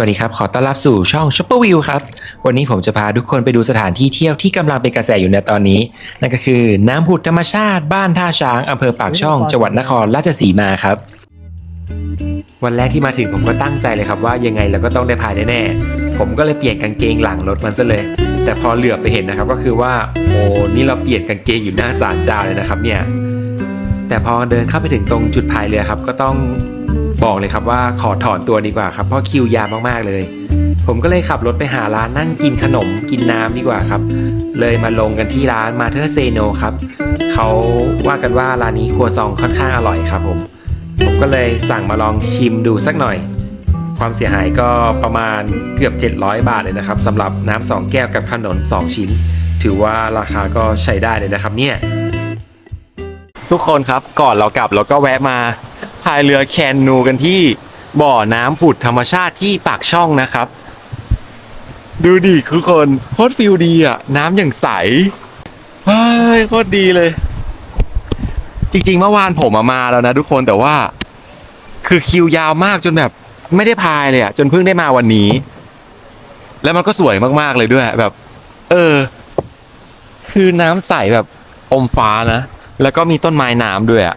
วัสดีครับ ขอต้อนรับสู่ช่อง Shopper View ครับ วันนี้ผมจะพาทุกคนไปดูสถานที่เที่ยวที่กำลังเป็นกระแสอยู่ในตอนนี้ นั่นก็คือน้ำผุดธรรมชาติบ้านท่าช้างอำเภอปากช่องจังหวัดนครราชสีมาครับ วันแรกที่มาถึงผมก็ตั้งใจเลยครับว่ายังไงเราก็ต้องได้พายแน่ๆ ผมก็เลยเปลี่ยนกางเกงหลังรถมันซะเลย แต่พอเหลือบไปเห็นนะครับก็คือว่าโอ้นี่เราเปลี่ยนกางเกงอยู่หน้าศาลเจ้าเลยนะครับเนี่ยแต่พอเดินเข้าไปถึงตรงจุดพายเรือครับก็ต้อง บอกเลยครับว่าขอถอนตัวดีกว่าครับเพราะคิวยาวมากๆเลย ผมก็เลยขับรถไปหาร้านนั่งกินขนมกินน้ำดีกว่าครับ เลยมาลงกันที่ร้านมาเธอร์เซโนครับเขาว่ากันว่าร้านนี้ครัวซองค่อนข้างอร่อยครับผมผมก็เลยสั่งมาลองชิมดูสักหน่อย ความเสียหายก็ประมาณเกือบ 700 บาทเลยนะครับสำหรับน้ำสองแก้วกับขนม 2 ชิ้น ถือว่าราคาก็ใช้ได้เลยนะครับเนี่ยทุกคนครับก่อนเรากลับเราก็แวะมาายเรือแคนูกันที่บ่อน้ำผุดธรรมชาติที่ปากช่องนะครับ ดูดิทุกคนโคตรฟิลดีอะ น้ำอย่างใสเฮ้ยโคตรดีเลย จริงๆ เมื่อวานผมมามาแล้วนะทุกคนแต่ว่า คือคิวยาวมากจนแบบไม่ได้พายเลยอะ จนเพิ่งได้มาวันนี้ แล้วมันก็สวยมากๆเลยด้วย แบบ เออ คือน้ำใสแบบอมฟ้านะ แล้วก็มีต้นไม้น้ำด้วยอะ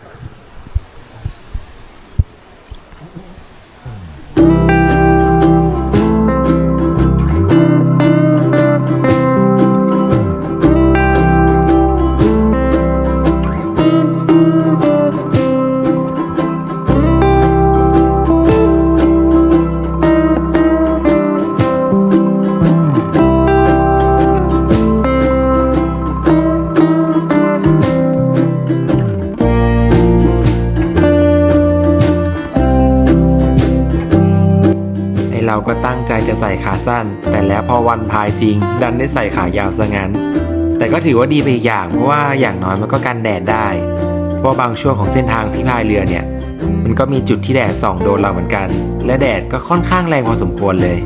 เราก็ตั้งใจจะใส่ขาสั้น แต่แล้วพอวันพายจริง ดันได้ใส่ขายาวซะงั้น แต่ก็ถือว่าดีไปอีกอย่างเพราะว่าอย่างน้อยมันก็กันแดดได้ เพราะบางช่วงของเส้นทางที่พายเรือเนี่ย มันก็มีจุดที่แดดส่องโดนเราเหมือนกัน และแดดก็ค่อนข้างแรงพอสมควรเลย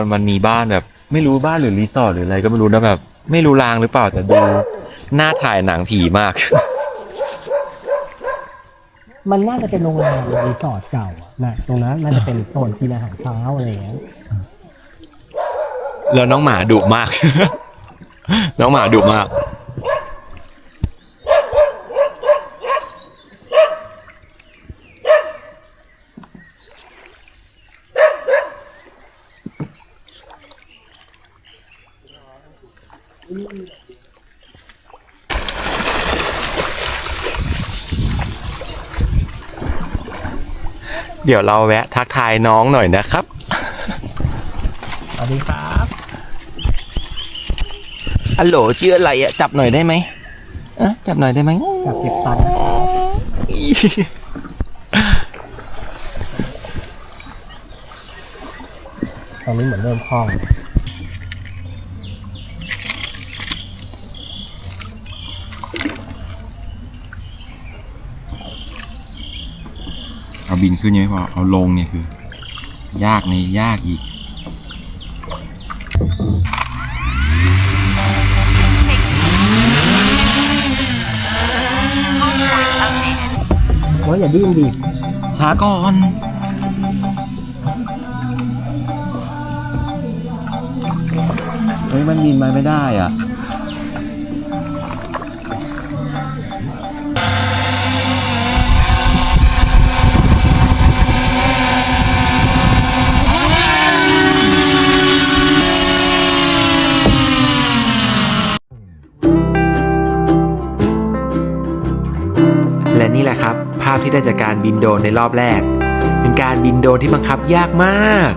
นมันมีบ้านแบบ ไม่รู้บ้านหรือรีสอร์ทหรืออะไรก็ไม่รู้นะแบบ ไม่รู้รางหรือเปล่าแต่ดูหน้าถ่ายหนังผีมาก มันน่าจะเป็นโรงแรมรีสอร์ทเก่าอะนะตรงนั้นน่าจะเป็นโซนกินอาหารเช้าอะไรอย่างเงี้ยแล้วน้องหมาดุมาก น้องหมาดุมาก เดี๋ยวเราแวะทักทายน้องหน่อยนะครับ สวัสดีครับอัลโหลชื่ออะไรอะจับหน่อยได้ไหมเอะจับหน่อยได้ไหมอยากเก็บตังค์ตอนนี้เหมือนเริ่มคล่อง อ เอา บินขึ้นยังไม่พอเอาลงเนี่ยคือ ยากในยากอีกว่าอย่าดิ้นดิช้าก่อนเฮ้ยมันบินมาไม่ได้อะและ พที่ได้จากการบินโดนในรอบแรก เป็นการบินโดนที่บังคับยากมาก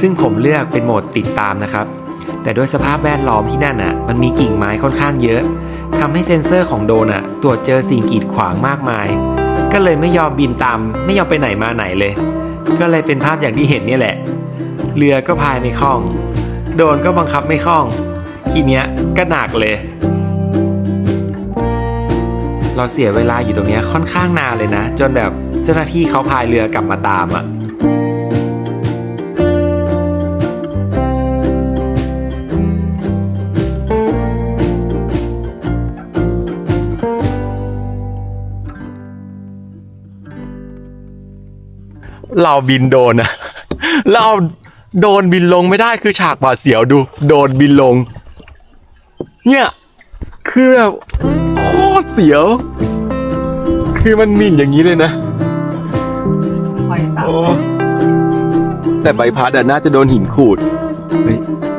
ซึ่งผมเลือกเป็นโหมดติดตามนะครับ แต่ด้วยสภาพแวดล้อมที่นั่นอะ มันมีกิ่งไม้ค่อนข้างเยอะทำให้เซ็นเซอร์ของโดนอะ ตรวจเจอสิ่งกีดขวางมากมาย ก็เลยไม่ยอมบินตาม ไม่ยอมไปไหนมาไหนเลย ก็เลยเป็นภาพอย่างที่เห็นนี่แหละ เรือก็พายไม่คล่อง โดนก็บังคับไม่คล่อง ทีเนี้ยก็หนักเลย เราเสียเวลาอยู่ตรงนี้ค่อนข้างนานเลยนะ จนแบบเจ้าหน้าที่เขาพายเรือกลับมาตามอะ่ะเราบินโดนนะเราโดนบินลงไม่ได้คือฉากบาดเสียวดู โดนบินลง เนี่ย คือแบบโคตรเสียว คือมันมินอย่างนี้เลยนะไฟตัดโอ้ แต่ใบพัดอะน่าจะโดนหินขูด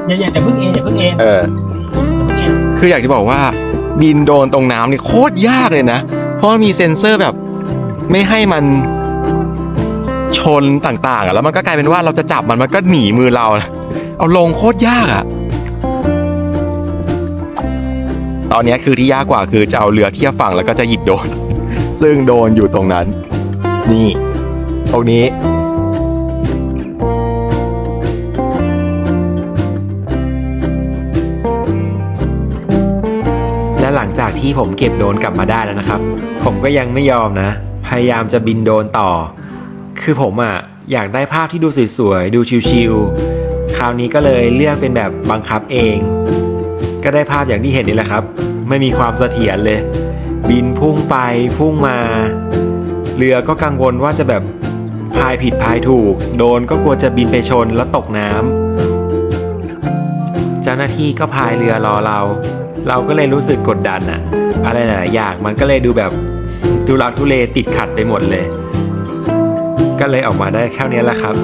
อย่าอย่าอย่าเพิ่งเองอย่าเพิ่งเองเอออย่าเพิ่งเองคืออยากจะบอกว่าบินโดนตรงน้ำนี่โคตรยากเลยนะ เพราะมันมีเซ็นเซอร์แบบ ไม่ให้มันชนต่างๆอะแล้วมันก็กลายเป็นว่าเราจะจับมันมันก็หนีมือเรานะเอาลงโคตรยากอะ ตอนนี้คือที่ยากกว่าคือจะเอาเรือเทียบฝั่งแล้วก็จะหยิบโดน ซึ่งโดนอยู่ตรงนั้น นี่ ตรงนี้และหลังจากที่ผมเก็บโดนกลับมาได้แล้วนะครับ ผมก็ยังไม่ยอมนะ พยายามจะบินโดนต่อ คือผมอะอยากได้ภาพที่ดูสวยๆ ดูชิลๆคราวนี้ก็เลยเลือกเป็นแบบบังคับเอง ก็ได้ภาพอย่างที่เห็นนี่แหละครับ ไม่มีความเสถียรเลย บินพุ่งไปพุ่งมา เรือก็กังวลว่าจะแบบพายผิดพายถูก โดนก็กลัวจะบินไปชนแล้วตกน้ำเจ้าหน้าที่ก็พายเรือรอเรา เราก็เลยรู้สึกกดดันอะอะไรหลายๆอย่างมันก็เลยดูแบบทุลักทุเลติดขัดไปหมดเลย ก็เลยออกมาได้แค่นี้แหละครับ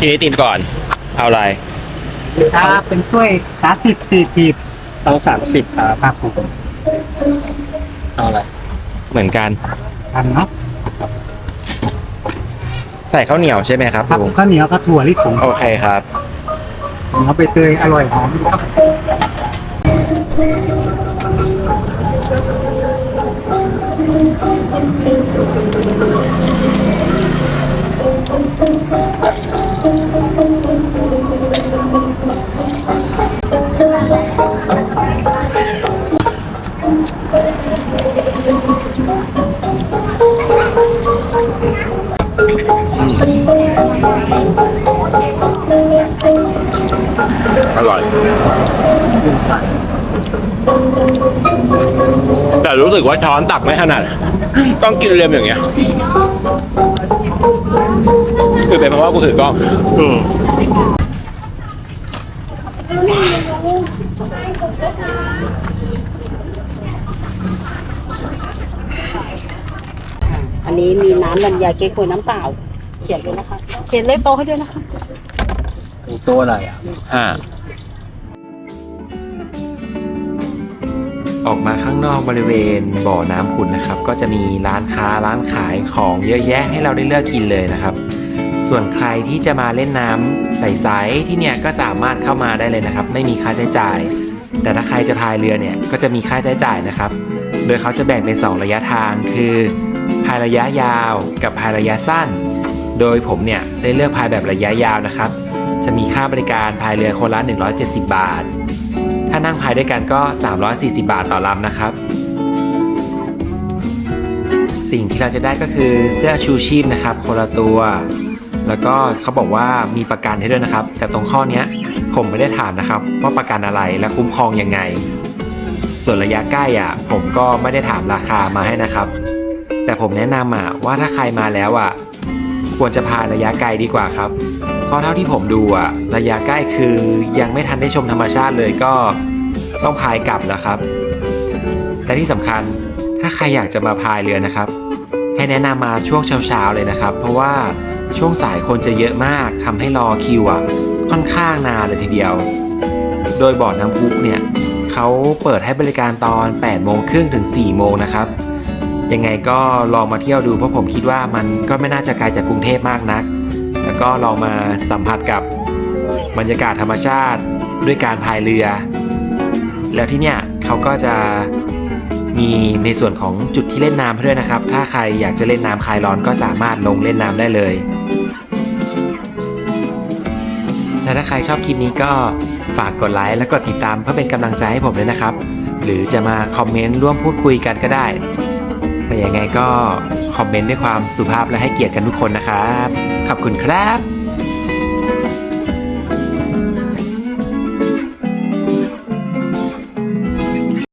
กินไอติมก่อน เอาอะไรครับเป็นถ้วยสามสิบสี่สิบเอาสามสิบครับครับผมเอาอะไรเหมือนกันทันเนาะใส่ข้าวเหนียวใช่ไหมครับครับลุงข้าวเหนียวกับถั่วลิสงโอเคครับเหนียวใบเตยอร่อยหอมครับอ สึกว่าช้อนตักไม่ถนัดต้องกินเรียมอย่างเงี้ยคือเป็นเพราะว่ากูถือกล้องอันนี้มีน้ำลำไยเก๊กฮวยน้ำเปล่า เขียนด้วยนะคะ เขียนเลขโต๊ะให้ด้วยนะคะ ตัวอะไรอะห้า ออกมาข้างนอกบริเวณบ่อน้ำขุนนะครับ ก็จะมีร้านค้าร้านขายของเยอะแยะให้เราได้เลือกกินเลยนะครับ ส่วนใครที่จะมาเล่นน้ำใสๆที่เนี่ยก็สามารถเข้ามาได้เลยนะครับ ไม่มีค่าใช้จ่าย แต่ถ้าใครจะพายเรือเนี่ยก็จะมีค่าใช้จ่ายนะครับ โดยเขาจะแบ่งเป็น 2 ระยะทางคือพายระยะยาวกับพายระยะสั้น โดยผมเนี่ยได้เลือกพายแบบระยะยาวนะครับ จะมีค่าบริการพายเรือคนละ170 บาทานั่งพายด้วยกันก็ 340 บาทต่อลำนะครับ สิ่งที่เราจะได้ก็คือเสื้อชูชีพนะครับคนละตัว แล้วก็เขาบอกว่ามีประกันให้ด้วยนะครับ แต่ตรงข้อเนี้ยผมไม่ได้ถามนะครับว่าประกันอะไรและคุ้มครองยังไง ส่วนระยะใกล้อะผมก็ไม่ได้ถามราคามาให้นะครับ แต่ผมแนะนำอะว่าถ้าใครมาแล้วอะควรจะพาระยะไกลดีกว่าครับ เพราะเท่าที่ผมดูอะระยะใกล้คือยังไม่ทันได้ชมธรรมชาติเลยก็ ต้องพายกลับแล้วครับ และที่สำคัญถ้าใครอยากจะมาพายเรือนะครับ ให้แนะนำมาช่วงเช้าๆเลยนะครับ เพราะว่าช่วงสายคนจะเยอะมากทำให้รอคิวอะค่อนข้างนานเลยทีเดียว โดยบ่อน้ำพุเนี่ยเขาเปิดให้บริการตอน 8 โมงครึ่งถึง 4 โมงนะครับ ยังไงก็ลองมาเที่ยวดูเพราะผมคิดว่ามันก็ไม่น่าจะไกลจากกรุงเทพมากนัก แล้วก็ลองมาสัมผัสกับบรรยากาศธรรมชาติด้วยการพายเรือ แล้วที่เนี่ยเขาก็จะมีในส่วนของจุดที่เล่นน้ำให้ด้วยนะครับ ถ้าใครอยากจะเล่นน้ำคลายร้อนก็สามารถลงเล่นน้ำได้เลย และถ้าใครชอบคลิปนี้ก็ฝากกดไลค์และกดติดตามเพื่อเป็นกำลังใจให้ผมด้วยนะครับ หรือจะมาคอมเมนต์ร่วมพูดคุยกันก็ได้ แต่ยังไงก็คอมเมนต์ด้วยความสุภาพและให้เกียรติกันทุกคนนะครับ ขอบคุณครับ